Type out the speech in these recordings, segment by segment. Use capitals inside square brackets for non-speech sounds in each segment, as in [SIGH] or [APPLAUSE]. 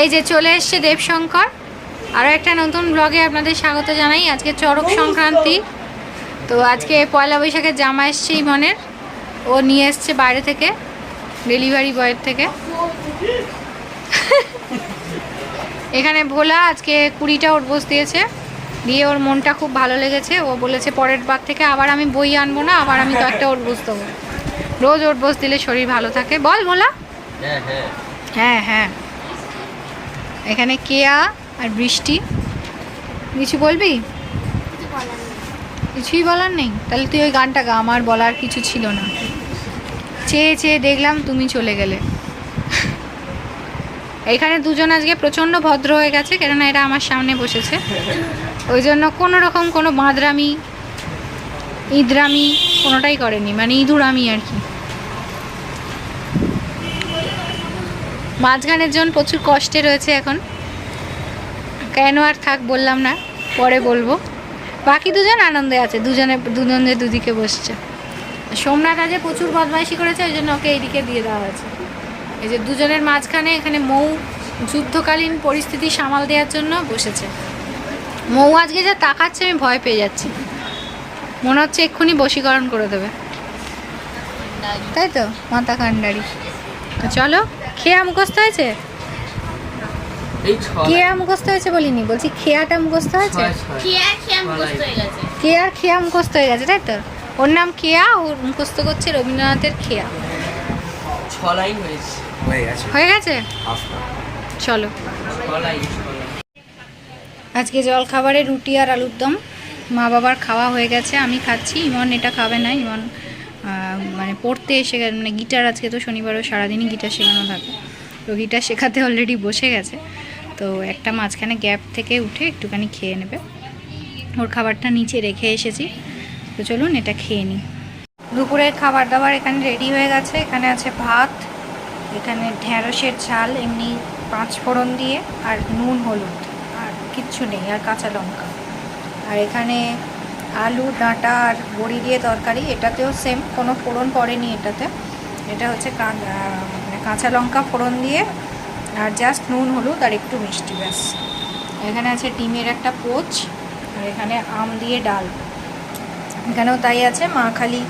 এই যে চলে এসছে দেবশঙ্কর। আরও একটা নতুন ব্লগে আপনাদের স্বাগত জানাই। আজকে চড়ক সংক্রান্তি। তো আজকে পয়লা বৈশাখের জামা এসছে ইমনের। ও নিয়ে এসছে বাইরে থেকে ডেলিভারি বয়ের থেকে। এখানে ভোলা আজকে কুড়িটা ওর বস দিয়েছে। দিয়ে ওর মনটা খুব ভালো লেগেছে। ও বলেছে পরের বার থেকে আবার আমি বই আনব না আবার আমি কয়েকটা ওর বস দেবো। রোজ ওর বস দিলে শরীর ভালো থাকে। বল ভোলা। হ্যাঁ হ্যাঁ। হ্যাঁ হ্যাঁ। এখানে কেয়া আর বৃষ্টি। কিছু বলবি? কিছুই বলার নেই। তাহলে তুই ওই গানটা গা, আমার বলার কিছু ছিল না। চেয়ে চেয়ে দেখলাম তুমি চলে গেলে। এখানে দুজন আজকে প্রচণ্ড ভদ্র হয়ে গেছে, কেননা এটা আমার সামনে বসেছে। ওই জন্য কোনো রকম কোনো বাঁদরামি ইদরামি কোনোটাই করেনি মানে ইঁদুরামি আর কি। মাঝখানের জন প্রচুর কষ্টে রয়েছে এখন। কেন আর থাক বললাম না, পরে বলব। বাকি দুজন আনন্দে আছে, দুজনে দুজনে দুদিকে বসছে। সোমনাথ আজকে প্রচুর বদমাইশি করেছে, ওই জন্য ওকে এইদিকে দিয়ে দেওয়া হয়েছে। এই যে দুজনের মাঝখানে এখানে মৌ যুদ্ধকালীন পরিস্থিতি সামাল দেওয়ার জন্য বসেছে। মৌ আজকে যা তাকাচ্ছে, আমি ভয় পেয়ে যাচ্ছি। মনে হচ্ছে এক্ষুনি বশীকরণ করে দেবে। তাই তো? মাথা কান্ডারি। চলো। খেয়া মুখস্থ হয়েছে? কেয়া মুখস্থ হয়েছে বলিনি বলছি খেয়াটা মুখস্থ হয়েছে? ছয় খেয়া খেয়া মুখস্থ হয়ে গেছে? খেয়া তাই তো? ওর নাম কেয়া ও মুখস্থ করছে রবীন্দ্রনাথের খেয়া। হয়ে গেছে। চলো। ছ লাইন ছ লাইন। আজকে জল খাবারে রুটি আর আলুর দম। মা বাবার খাওয়া হয়ে গেছে আমি খাচ্ছি। ইমন এটা খাবে না ইমন মানে পড়তে এসে গেছে মানে গিটার আজকে তো শনিবারও সারাদিনই গিটার শেখানো থাকে। তো গিটার শেখাতে অলরেডি বসে গেছে। তো একটা মাঝখানে গ্যাপ থেকে উঠে একটুখানি খেয়ে নেবে। ওর খাবারটা নিচে রেখে এসেছি। তো চলুন এটা খেয়ে নিই। দুপুরের খাবার দাবার এখানে রেডি হয়ে গেছে। এখানে আছে ভাত, এখানে ঢ্যাঁড়সের ঝাল, এমনি পাঁচ ফোড়ন দিয়ে, আর নুন, হলুদ, আর কিচ্ছু নেই, আর কাঁচা লঙ্কা। আর এখানে আলু, ডাঁটা আর বড়ি দিয়ে তরকারি, এটাতেও সেম কোনো ফোড়ন পড়েনি এটাতে। এটা হচ্ছে মানে কাঁচা লঙ্কা ফোড়ন দিয়ে, আর জাস্ট নুন, হলুদ আর একটু মিষ্টি, ব্যাস। এখানে আছে ডিমের একটা পোচ, আর এখানে আম দিয়ে ডাল। এখানেও তাই আছে, মা খালি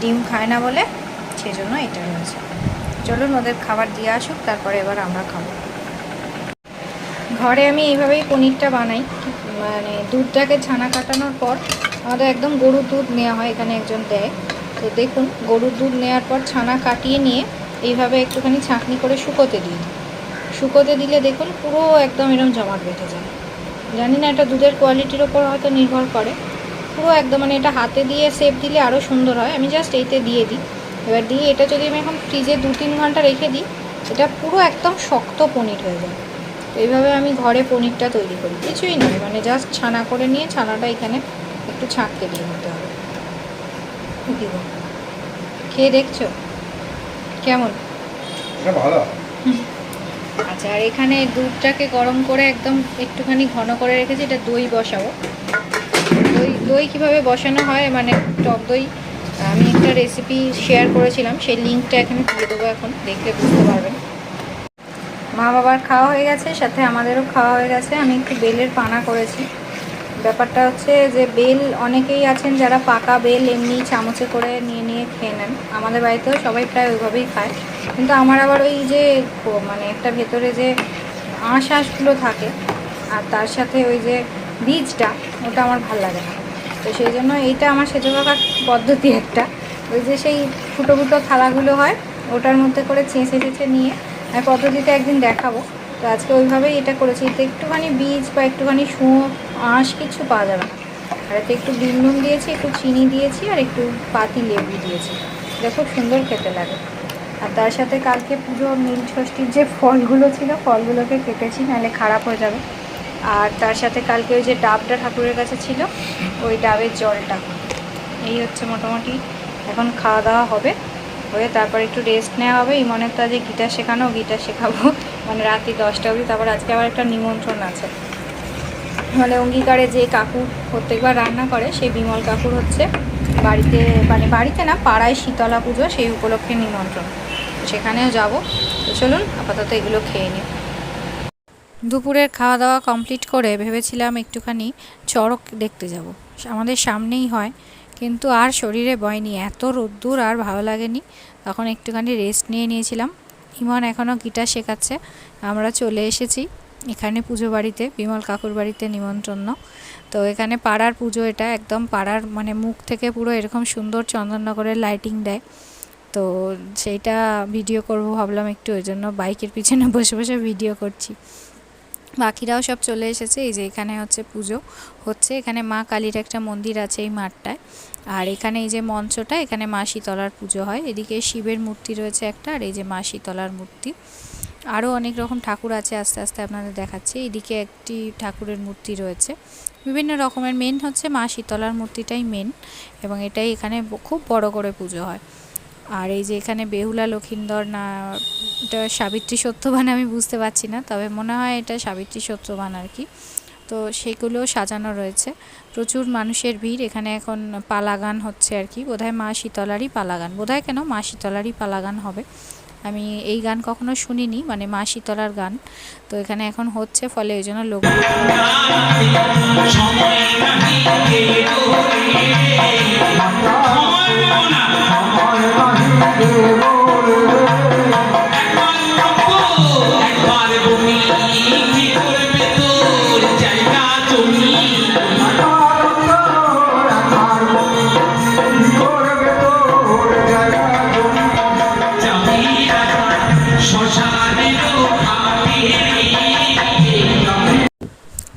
ডিম খায় না বলে, সেজন্য এটা রয়েছে চলুন ওদের খাবার দিয়ে আসুক, তারপরে এবার আমরা খাব। ঘরে আমি এইভাবেই পনিরটা বানাই। মানে দুধটাকে ছানা কাটানোর পর আমাদের একদম গরুর দুধ নেওয়া হয় এখানে একজন দেয়। তো দেখুন, গরুর দুধ নেওয়ার পর ছানা কাটিয়ে নিয়ে এইভাবে একটুখানি ছাঁকনি করে শুকোতে দিই। শুকোতে দিলে দেখুন পুরো একদম এরকম জমাট বেঁধে যায়। জানি না এটা দুধের কোয়ালিটির ওপর হয়তো নির্ভর করে। পুরো একদম মানে এটা হাতে দিয়ে সেপ দিলে আরও সুন্দর হয়। আমি জাস্ট এইতে দিয়ে দিই। এবার দিয়ে এটা যদি আমি এখন ফ্রিজে দু তিন ঘণ্টা রেখে দিই, এটা পুরো একদম শক্ত পনির হয়ে যায়। এইভাবে আমি ঘরে পনিরটা তৈরি করি। কিছুই নয় মানে জাস্ট ছানা করে নিয়ে ছানাটা এখানে একটু ছাঁকতে দিয়ে নিতে হবে। দিব খেয়ে দেখছ? কেমন? ভালো। আচ্ছা আর এখানে দুধটাকে গরম করে একদম একটুখানি ঘন করে রেখেছি এটা দই বসাবো। দই দই কীভাবে বসানো হয় মানে টক দই আমি একটা রেসিপি শেয়ার করেছিলাম সেই লিঙ্কটা এখানে দিয়ে দেবো এখন দেখলে বুঝতে পারবেন। মা বাবার খাওয়া হয়ে গেছে, সাথে আমাদেরও খাওয়া হয়ে গেছে। আমি একটু বেলের পানা করেছি। ব্যাপারটা হচ্ছে যে, বেল অনেকেই আছেন যারা পাকা বেল এমনি চামচে করে নিয়ে নিয়ে খেয়ে নেন। আমাদের বাড়িতেও সবাই প্রায় ওইভাবেই খায়। কিন্তু আমার আবার ওই যে মানে একটা ভেতরে যে আঁশ আঁশগুলো থাকে, আর তার সাথে ওই যে বীজটা, ওটা আমার ভালো লাগে না। তো সেই জন্য এইটা আমার সেজে কাকার পদ্ধতি একটা। ওই যে সেই ফুটো ফুটো থালাগুলো হয়, ওটার মধ্যে করে চেঁচে চেঁচে নিয়ে আমি পদ্ধতিটা একদিন দেখাবো। তো আজকে ওইভাবেই এটা করেছি। এতে একটুখানি বীজ বা একটুখানি শুঁয়ো, আঁশ কিছু পাওয়া যাবে না। আর এতে একটু বিন নুন দিয়েছি, একটু চিনি দিয়েছি, আর একটু পাতি লেবু দিয়েছি। এটা খুব সুন্দর খেতে লাগে। আর তার সাথে কালকে পুজো নীল ষষ্ঠীর যে ফলগুলো ছিল, ফলগুলোকে কেটেছি, নাহলে খারাপ হয়ে যাবে। আর তার সাথে কালকে ওই যে ডাবটা ঠাকুরের কাছে ছিল, ওই ডাবের জলটা। এই হচ্ছে মোটামুটি এখন খাওয়া দাওয়া হবে। হয়ে তারপর একটু রেস্ট নেওয়া হবে। ইমনের তো আজকে গিটার শেখানো, গিটার শেখাবো। [LAUGHS] মানে রাত্রি দশটা অবধি। তারপর আজকে আবার একটা নিমন্ত্রণ আছে। মানে অঙ্গীকারে যে কাকু প্রত্যেকবার রান্না করে, সেই বিমল কাকুর হচ্ছে বাড়িতে মানে বাড়িতে না, পাড়ায় শীতলা পুজো, সেই উপলক্ষে নিমন্ত্রণ। সেখানেও যাব। তো চলুন, আপাতত এগুলো খেয়ে নিই। দুপুরের খাওয়া দাওয়া কমপ্লিট করে ভেবেছিলাম একটুখানি চড়ক দেখতে যাব। আমাদের সামনেই হয় কিন্তু আর শরীরে বয়নি এত রোদ্দুর আর ভালো লাগেনি। তখন একটুখানি রেস্ট নিয়ে নিয়েছিলাম। ইমন এখনও গিটার শেখাচ্ছে। আমরা চলে এসেছি এখানে পুজো বাড়িতে, বিমল কাকুর বাড়িতে নিমন্ত্রণ। তো এখানে পাড়ার পুজো এটা, একদম পাড়ার মানে মুখ থেকে পুরো এরকম সুন্দর চন্দননগরের লাইটিং দেয়। তো সেইটা ভিডিও করব ভাবলাম একটু, ওই জন্য বাইকের পিছনে বসে বসে ভিডিও করছি। বাকিরাও সব চলে এসেছে। এই যে এখানে হচ্ছে পুজো হচ্ছে। এখানে মা কালীর একটা মন্দির আছে এই মাঠটায়। আর এখানে এই যে মঞ্চটা, এখানে মা শীতলার পুজো হয়। এদিকে শিবের মূর্তি রয়েছে একটা আর এই যে মা শীতলার মূর্তি। আরও অনেক রকম ঠাকুর আছে আস্তে আস্তে আপনাদের দেখাচ্ছি। এদিকে একটি ঠাকুরের মূর্তি রয়েছে। বিভিন্ন রকমের মেন হচ্ছে মা শীতলার মূর্তিটাই মেন এবং এটাই এখানে খুব বড় করে পুজো হয়। আর এই যে এখানে বেহুলা, লক্ষিন্দর না, এটা সাবিত্রী সত্যবান আমি বুঝতে পারছি না, তবে মনে হয় এটা সাবিত্রী সত্যবান আর কি। তো সেগুলো সাজানো রয়েছে। প্রচুর মানুষের ভিড়, এখানে এখন পালাগান হচ্ছে আর কি। বোধহয় মা শীতলারই পালাগান। বোধহয় কেন মা শীতলারই পালাগান হবে? আমি এই গান কখনো শুনিনি মানে মা শীতলার গান। তো এখানে এখন হচ্ছে, ফলে ওই জন্য লোক Hallelujah.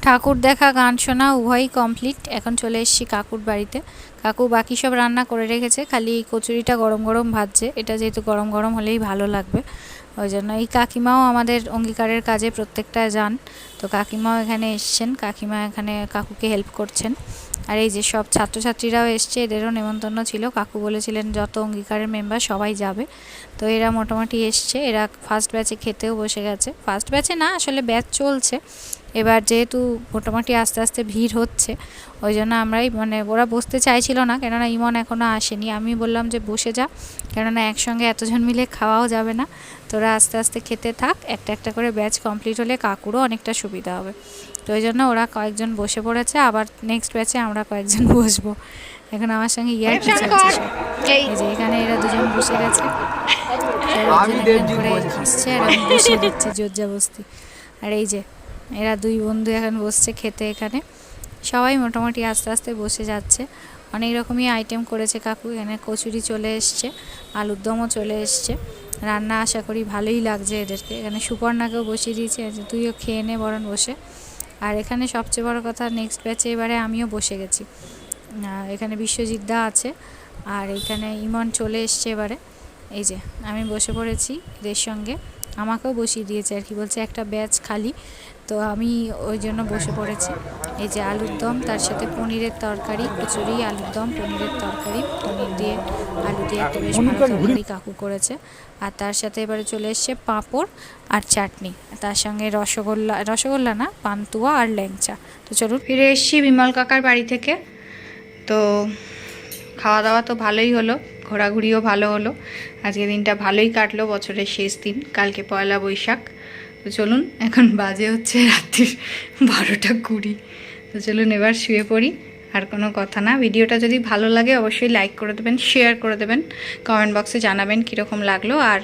ঠাকুর দেখা, গান শোনা, উভয়ই কমপ্লিট এখন চলে এসেছি কাকুর বাড়িতে। কাকু বাকি সব রান্না করে রেখেছে, খালি কচুরিটা গরম গরম ভাজছে। এটা যেহেতু গরম গরম হলেই ভালো লাগবে। ওই জন্য এই কাকিমাও আমাদের অঙ্গীকারের কাজে প্রত্যেকটা যান। তো কাকিমাও এখানে এসছেন। কাকিমা এখানে কাকুকে হেল্প করছেন। আর এই যে সব ছাত্রছাত্রীরাও এসছে, এদেরও নেমন্তন্ন ছিল। কাকু বলেছিলেন, যত অঙ্গীকারের মেম্বার সবাই যাবে। তো এরা মোটামুটি এসছে। এরা ফার্স্ট ব্যাচে খেতেও বসে গেছে। ফার্স্ট ব্যাচে না, আসলে ব্যাচ চলছে। এবার যেহেতু মোটামুটি আস্তে আস্তে ভিড় হচ্ছে, ওই জন্য আমরাই মানে ওরা বসতে চাইছিল না। কেননা ইমন এখনও আসেনি। আমি বললাম যে, বসে যা। কেননা একসঙ্গে এতজন মিলে খাওয়াও যাবে না। তোরা আস্তে আস্তে খেতে থাক। একটা একটা করে ব্যাচ কমপ্লিট হলে কাকুরও অনেকটা সুবিধা হবে। তো ওই জন্য ওরা কয়েকজন বসে পড়েছে আবার নেক্সট ব্যাচে আমরা কয়েকজন [LAUGHS] বসবো। এখন আমার সঙ্গে ইয়ার কি চলছে এই যে এখানে এরা দুজন বসে গেছে। আর আমি বসে দিচ্ছি জোরজাবস্তি আর এই যে এরা দুই বন্ধু এখন বসছে খেতে এখানে। সবাই মোটামুটি আস্তে আস্তে বসে যাচ্ছে। অনেক রকমই আইটেম করেছে কাকু এখানে কচুরি চলে এসছে আলুর দমও চলে এসছে। রান্না আশা করি ভালোই লাগছে এদেরকে। এখানে সুপর্ণাকেও বসিয়ে দিয়েছি তুইও খেয়ে নে বরণ বসে। আর এখানে সবচেয়ে বড় কথা নেক্সট ব্যাচে এবারে আমিও বসে গেছি। এখানে বিশ্বজিৎ দা আছে, আর এখানে ইমন চলে এসছে এবারে। এই যে আমি বসে পড়েছি এদের সঙ্গে। আমাকেও বসিয়ে দিয়েছে আর কি বলছে একটা ব্যাচ খালি। তো আমি ওই জন্য বসে পড়েছি। এই যে আলুর দম তার সাথে পনিরের তরকারি কচুরি আলুর দম পনিরের তরকারি পনির দিয়ে আলু দিয়ে একটা বেশ ভালো তরকারি কাকু করেছে। আর তার সাথে এবারে চলে এসছে পাঁপড় আর চাটনি। তার সঙ্গে রসগোল্লা রসগোল্লা না পান্তুয়া আর ল্যাংচা। তো চলুন। ফিরে এসেছি বিমল কাকার বাড়ি থেকে। তো খাওয়া দাওয়া তো ভালোই হলো। ঘোরাঘুরিও ভালো হলো। আজকে দিনটা ভালোই কাটলো বছরের শেষ দিন, কালকে পয়লা বৈশাখ। তো চলুন, এখন বাজে হচ্ছে রাত্রির বারোটা কুড়ি। তো চলুন এবার শুয়ে পড়ি, আর কোনো কথা না। ভিডিওটা যদি ভালো লাগে অবশ্যই লাইক করে দেবেন, শেয়ার করে দেবেন, কমেন্ট বক্সে জানাবেন কীরকম লাগল। আর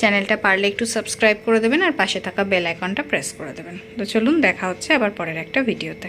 চ্যানেলটা পারলে একটু সাবস্ক্রাইব করে দেবেন, আর পাশে থাকা বেল আইকনটা প্রেস করে দেবেন। তো চলুন, দেখা হচ্ছে আবার পরের একটা ভিডিওতে।